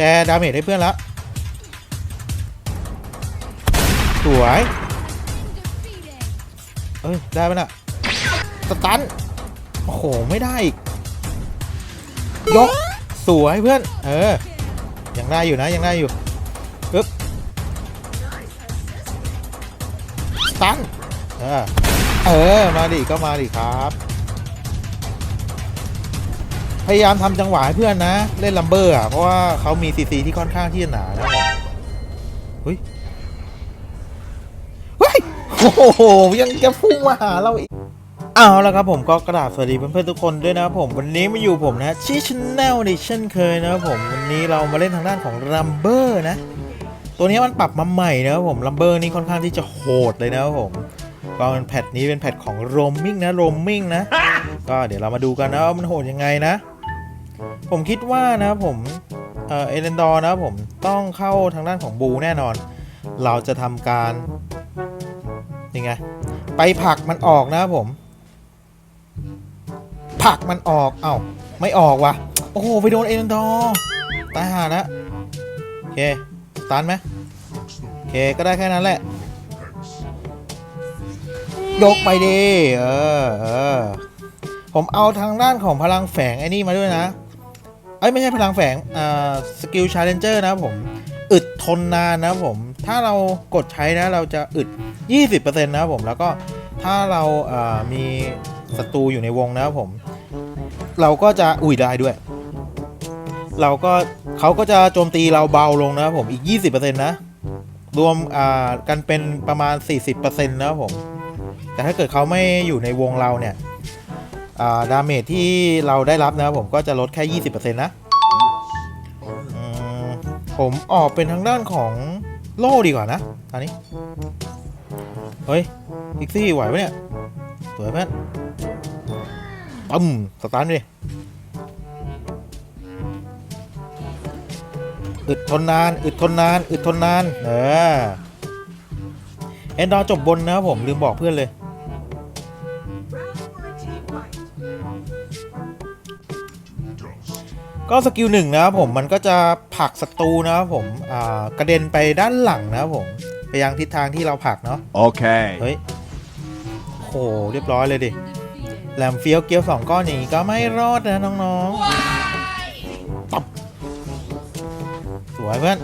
แชร์ดาเมจให้เพื่อนละสวย เอ้ย ได้ปะน่ะ สตัน โอ้โห ไม่ได้อีก ยก สวยเพื่อน เออ ยังได้อยู่นะ ยังได้อยู่ปึ๊บสตัน เออ เออ มาดิ ก็มาดิครับ พยายามทำจังหวะให้เพื่อนนะ เล่นลัมเบอร์อะ เพราะว่าเขามีซีซีที่ค่อนข้างที่จะหนานะผมเฮ้ยเฮ้ยโอ้โหยังจะพุ่งมาหาเราอีกเอาละครับผมก็กระดาษสวัสดีเพื่อนๆทุกคนด้วยนะครับผมวันนี้มาอยู่ผมนะชีชแนลในเช่นเคยนะครับผมวันนี้เรามาเล่นทางด้านของลัมเบอร์นะ ตัวนี้มันปรับมาใหม่นะครับผมลัมเบอร์นี่ค่อนข้างที่จะโหดเลยนะครับผมก็เป็นแพทนี้เป็นแพทของโรมมิ่งนะโรมมิ่งนะ ก็เดี๋ยวเรามาดูกันนะว่ามันโหดยังไงนะ ผมคิดว่านะผมเอเอเลนดอร์นะผมต้องเข้าทางด้านของบูแน่นอน เราจะทำการยังไงไปผลักมันออกนะผมผลักมันออก เอ้า ไม่ออกว่ะ โอ้โห ไปโดนเอเลนดอร์ตายห่าละโอเคตันไหมโอเค ก็ได้แค่นั้นแหละ ยกไปดิ เออ เออ ผมเอาทางด้านของพลังแฝงไอ้นี่มาด้วยนะ เอ้ยไม่ใช่พลังแฝงอ่าสกิลชาเลนเจอร์นะครับผม อึดทนนานนะครับผม ถ้าเรากดใช้นะเราจะอึด 20%นะครับผม แล้วก็ถ้าเราอ่ามีศัตรูอยู่ในวงนะครับผม เราก็จะอุ่ยได้ด้วย เราก็เขาก็จะโจมตีเราเบาลงนะครับผมอีก 20%นะรวมอ่ากันเป็นประมาณ 40%นะครับผม แต่ถ้าเกิดเขาไม่อยู่ในวงเราเนี่ย ดาเมจที่เราได้รับนะครับผมก็จะลดแค่ 20%นะอืมผมออกเป็นทางด้านของโล่ดีกว่านะตอนนี้ เฮ้ยพิกซี่ไหวปะเนี่ยสวยเพื่อนปั๊มสตาร์ทดิอึดทนนาน อึดทนนาน อึดทนนาน เออเอนดอร์จบบนนะครับผม ลืมบอกเพื่อนเลย ก็สกิลหนึ่งนะครับผมมันก็จะผลักศัตรูนะครับผมอ่ากระเด็นไปด้านหลังนะครับผมไปยังทิศทางที่เราผลักเนาะ Okay. เฮ้ยโหเรียบร้อยเลยดิแหลมเฟี้ยวเกี้ยวสองก้อนอย่างนี้ก็ไม่รอดนะน้องๆตับสวยเพื่อน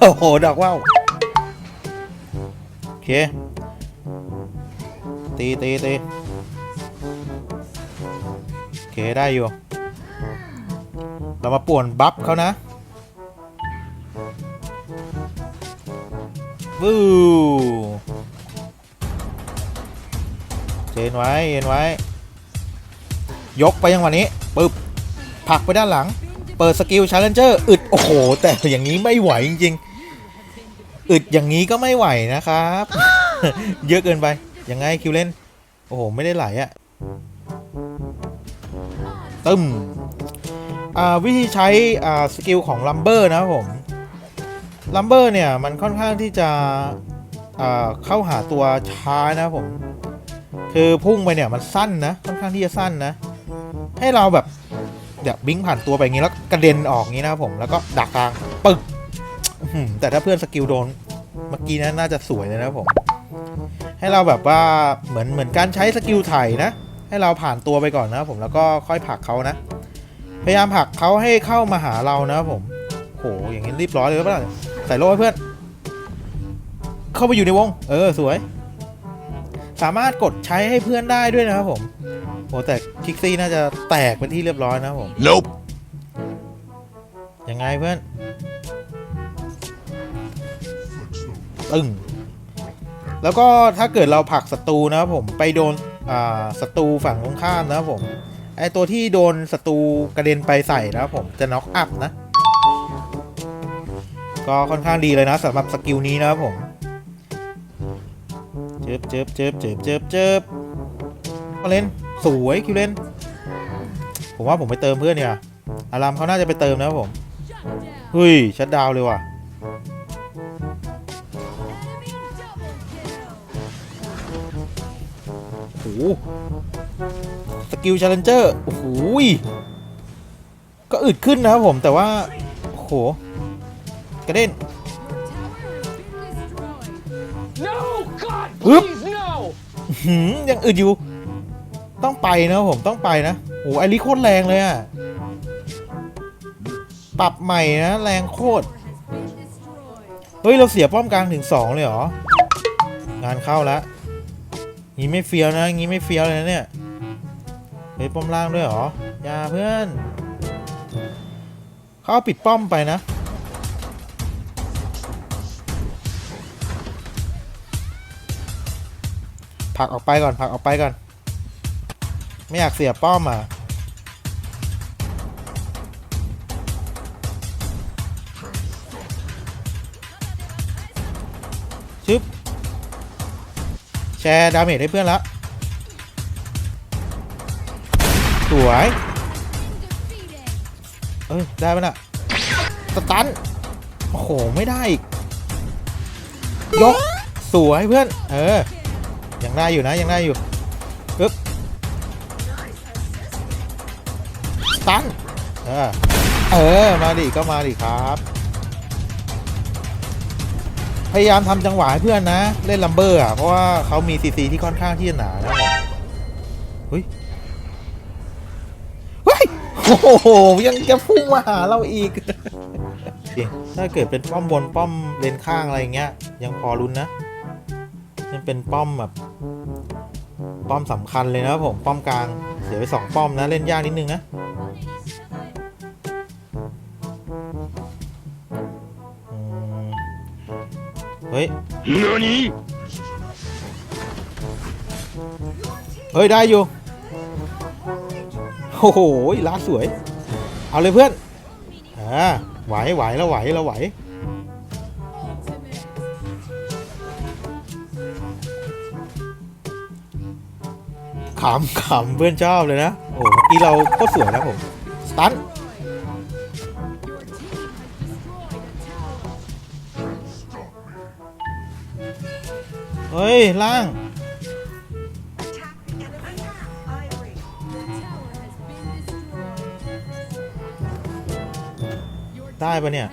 โอ้โหดอกว่าวโอเคตีตีตีโอ เคได้อยู่ เรามาป่วนบัฟเขานะวู้เจนไว้เย็นไว้ ยกไปยังวันนี้ปึ๊บผลักไปด้านหลัง เปิดสกิลชาเลนเจอร์อึด โอ้โห แต่อย่างนี้ไม่ไหวจริงๆ อึดอย่างนี้ก็ไม่ไหวนะครับ เยอะเกินไป ยังไงคิวเล่น โอ้โห ไม่ได้ไหลอะ ตึมวิธีใช้สกิลของลัมเบอร์นะครับผมลัมเบอร์เนี่ย มันค่อนข้างที่จะเข้าหาตัวช้านะผม คือพุ่งไปเนี่ยมันสั้นนะ ค่อนข้างที่จะสั้นนะ ให้เราแบบเดี๋ยวบิงผ่านตัวไปอย่างนี้แล้วกระเด็นออกงี้นะผม แล้วก็ดักกลางปึกแต่ถ้าเพื่อนสกิลโดนเมื่อกี้นะน่าจะสวยเลยนะผม ให้เราแบบว่าเหมือนเหมือนการใช้สกิลไถ่นะ ให้เราผ่านตัวไปก่อนนะครับผมแล้วก็ค่อยผลักเขานะ พยายามผลักเขาให้เข้ามาหาเรานะครับผมโหอย่างนี้รีบร้อยเลยหรือเปล่าใส่โล่ให้เพื่อน เข้าไปอยู่ในวง เออสวย สามารถกดใช้ให้เพื่อนได้ด้วยนะครับผมโหแต่คิกซี่น่าจะแตกเป็นที่เรียบร้อยนะครับผม Nope. ยังไงเพื่อนตึงแล้วก็ถ้าเกิดเราผลักศัตรูนะครับผมไปโดนอ่า ศัตรูฝั่งตรงข้ามนะครับผมไอตัวที่โดนศัตรูกระเด็นไปใส่นะครับผมจะน็อกอัพนะ ก็ค่อนข้างดีเลยนะสำหรับสกิลนี้นะครับผมเจิบเจิบเจิบเจิบเจิบเจิบมาเล่นสวยคิวเล่นผมว่าผมไปเติมเพื่อนเนี่ยอารามเขาน่าจะไปเติมนะครับผมเฮ้ยชัดดาวเลยว่ะ กิลชาเลนเจอร์โอ้โหยก็อึดขึ้นนะครับผมแต่ว่าโอ้โหกระเด็น No! God, Whoop. please, no! หืมยังอึดอยู่ ต้องไปนะผมต้องไปนะโอ้ไอริโคตรแรงเลยอะปรับใหม่นะ แรงโคตร เฮ้ย เราเสียป้อมกลางถึงสองเลยเหรอ งานเข้าแล้วงี้ไม่เฟี้ยวนะงี้ไม่เฟี้ยวเลยนะเนี่ย เฮ้ยป้อมล่างด้วยเหรอ อย่าเพื่อน เขาเอาปิดป้อมไปนะผลักออกไปก่อนผลักออกไปก่อน ไม่อยากเสียป้อมอะชึบแชร์ดาเมจให้เพื่อนละ สวย เอ้ย ได้ปะน่ะ สตัน โอ้โห ไม่ได้อีก ยก สวยเพื่อน เออ ยังได้อยู่นะ ยังได้อยู่ปึ๊บสตัน เออ เออ มาดิ ก็มาดิครับ พยายามทำจังหวะให้เพื่อนนะ เล่นลัมเบอร์อะ เพราะว่าเขามีซีซีที่ค่อนข้างที่จะหนานะเฮ้ย โอ้โหยังจะพุ่งมาหาเราอีก ถ้าเกิดเป็นป้อมบนป้อมเลนข้างอะไรอย่างเงี้ย ยังพอรุนนะยังเป็นป้อมแบบ ป้อมสำคัญเลยนะผมป้อมกลางเสียไปสองป้อมนะเล่นยากนิดนึงนะอืมเฮ้ย NANI? เฮ้ยได้อยู่โอ้โหลาดสวย เอาเลยเพื่อนอ่าไหวไหวแล้วไหวเราไหวขำขำเพื่อนชอบเลยนะ โอ้เมื่อกี้เราก็สวยนะผมสตันเฮ้ย ล่าง ได้ปะเนี่ย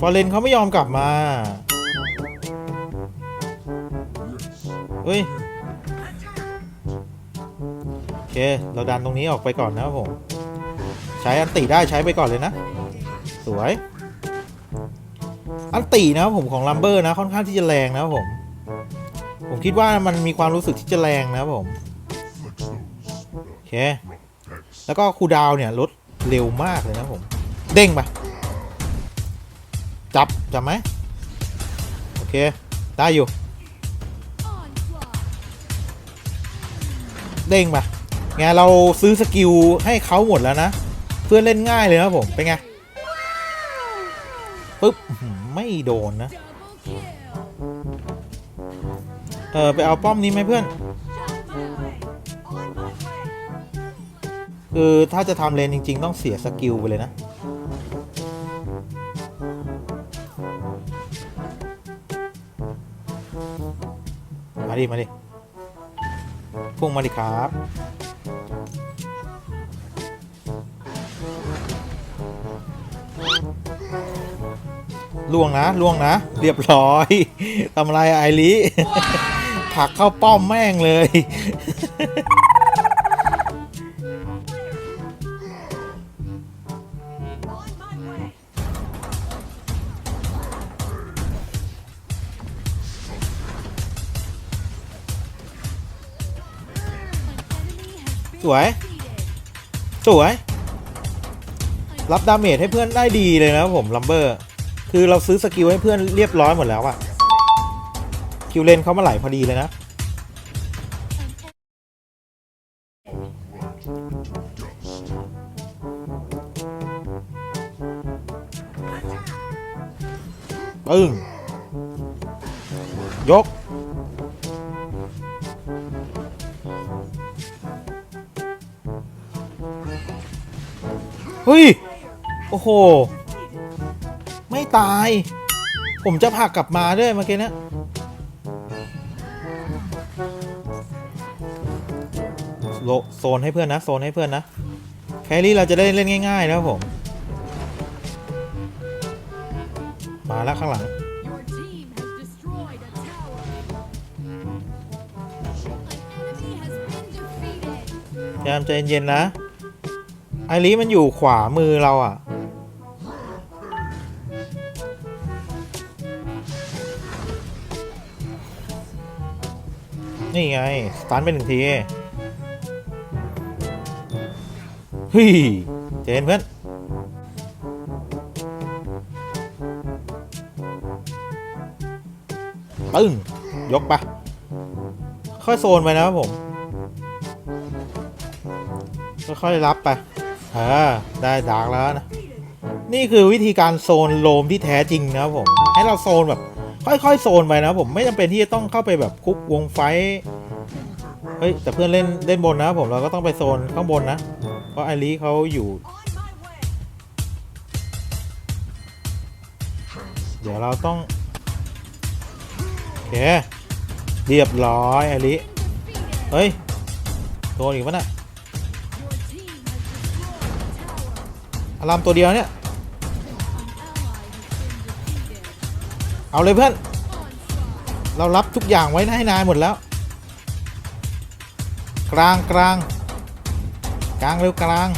ฟอร์เรนเขาไม่ยอมกลับมา เฮ้ย โอเค เราดันตรงนี้ออกไปก่อนนะครับผม ใช้อันติได้ใช้ไปก่อนเลยนะ สวย อันตินะครับผมของลัมเบอร์นะค่อนข้างที่จะแรงนะครับผม ผมคิดว่ามันมีความรู้สึกที่จะแรงนะครับผม โอเค แล้วก็คูลดาวน์เนี่ยลด เร็วมากเลยนะผม เด้งไปจับ จับไหมโอเค ได้อยู่ เด้งไปไงเราซื้อสกิลให้เขาหมดแล้วนะ เพื่อเล่นง่ายเลยนะผม เป็นไงปึ๊บไม่โดนนะ เออ ไปเอาป้อมนี้ไหมเพื่อน คือถ้าจะทำเลนจริง ๆ ต้องเสียสกิลไปเลยนะ มาดิ มาดิ พุ่งมาดิครับล่วงนะล่วงนะ เรียบร้อยทำอะไรไอริผักเข้าป้อมแม่งเลย สวย สวย รับดาเมจให้เพื่อนได้ดีเลยนะผมลัมเบอร์ คือเราซื้อสกิลให้เพื่อนเรียบร้อยหมดแล้วอะคิวเลนเขามาไหลพอดีเลยนะปึ้งยก เฮ้ย โอ้โห ไม่ตาย ผมจะผักกลับมาด้วยเมื่อกี้นะโลโซนให้เพื่อนนะ โซนให้เพื่อนนะ แครี่เราจะได้เล่นง่ายๆนะครับผม มาแล้วข้างหลัง พยายามใจเย็นๆนะ ไอรีมันอยู่ขวามือเราอะ นี่ไง สตันไปหนึ่งทีเฮ้ยเจนเพื่อนปึ้ง ยกไปะค่อยโซนไปนะครับผม ค่อยๆรับไป เออได้ดาร์กแล้วนะ นี่คือวิธีการโซนโลมที่แท้จริงนะครับผม ให้เราโซนแบบ ค่อยๆ โซนไปนะผมไม่จำเป็นที่จะต้องเข้าไปแบบคุกวงไฟเฮ้ยแต่เพื่อนเล่นเล่นบนนะผมเราก็ต้องไปโซนข้างบนนะ เพราะไอรีเขาอยู่ เดี๋ยวเราต้องโอเคเรียบร้อยไอรีเฮ้ยโดนอีกปะน่ะารามตัวเดียวเนี่ย เอาเลยเพื่อน เรารับทุกอย่างไว้ให้นายหมดแล้ว กลางกลางกลางเร็วกลาง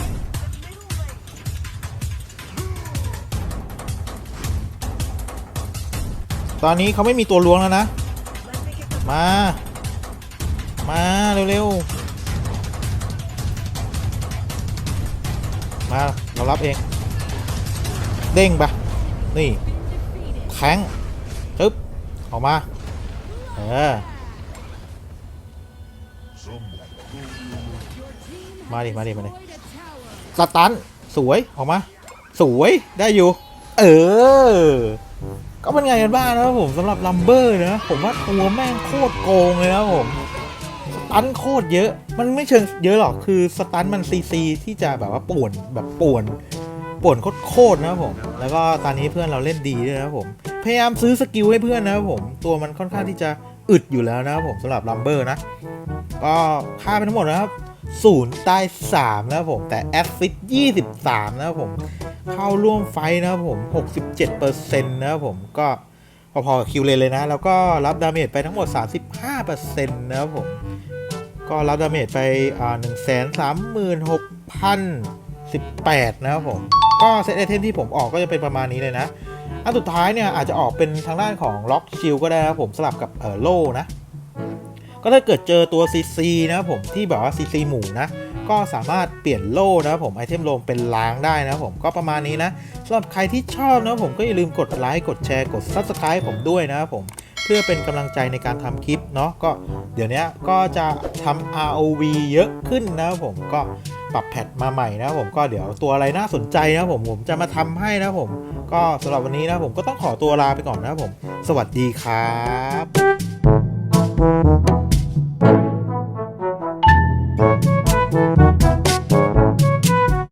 ตอนนี้เขาไม่มีตัวล้วงแล้วนะ มา มาเร็วๆ มา เรารับเอง เด้งไปะนี่แทงตึ๊บออกมา เออ มาดิมาดิมาดิสตันสวยออกมา สวยได้อยู่ เออ ก็เป็นไงกันบ้างนะครับผมสำหรับลัมเบอร์นะ ผมว่าตัวแม่งโคตรโกงเลยนะผม ตันโคตรเยอะ มันไม่เชิงเยอะหรอก คือสตันมันซีซีที่จะแบบว่าป่วนแบบป่วนป่วนโคตรๆนะครับผม แล้วก็ตอนนี้เพื่อนเราเล่นดีด้วยนะครับผม พยายามซื้อสกิลให้เพื่อนนะครับผม ตัวมันค่อนข้างที่จะอึดอยู่แล้วนะครับผมสำหรับลัมเบอร์นะ ก็ค่าไปทั้งหมดนะครับศูนย์ตาย3นะครับผม แต่แอสซิด23นะครับผม เข้าร่วมไฟนะครับผม67%นะครับผมก็พอๆกับคิวเลนเลยนะ แล้วก็รับดาเมจไปทั้งหมด 35%นะครับผม ก็รับดาเมจไปอ่งแสนสา1 3 6 0 18นสิบแปดนะครับผม ก็เซตไอเทมที่ผมออกก็จะเป็นประมาณนี้เลยนะ อันสุดท้ายเนี่ยอาจจะออกเป็นทางด้านของล็อกชิลก็ได้นะครับผมสลับกับเออโล่นะ ก็ถ้าเกิดเจอตัว CC นะครับผมที่แบบว่า CC หมู่นะก็สามารถเปลี่ยนโล่นะครับผมไอเทมโลมเป็นล้างได้นะครับผมก็ประมาณนี้นะสำหรับใครที่ชอบนะครับผมก็อย่าลืมกดไลค์กดแชร์กด Subscribe ผมด้วยนะครับผม พื่อเป็นกำลังใจในการทำคลิปเนาะก็เดี๋ยวนี้ก็จะทำ ROV เยอะขึ้นนะผมก็ปรับแพทมาใหม่นะผมก็เดี๋ยวตัวอะไรน่าสนใจนะผมผมจะมาทำให้นะผม ก็สำหรับวันนี้นะผมก็ต้องขอตัวลาไปก่อนนะผม สวัสดีครับ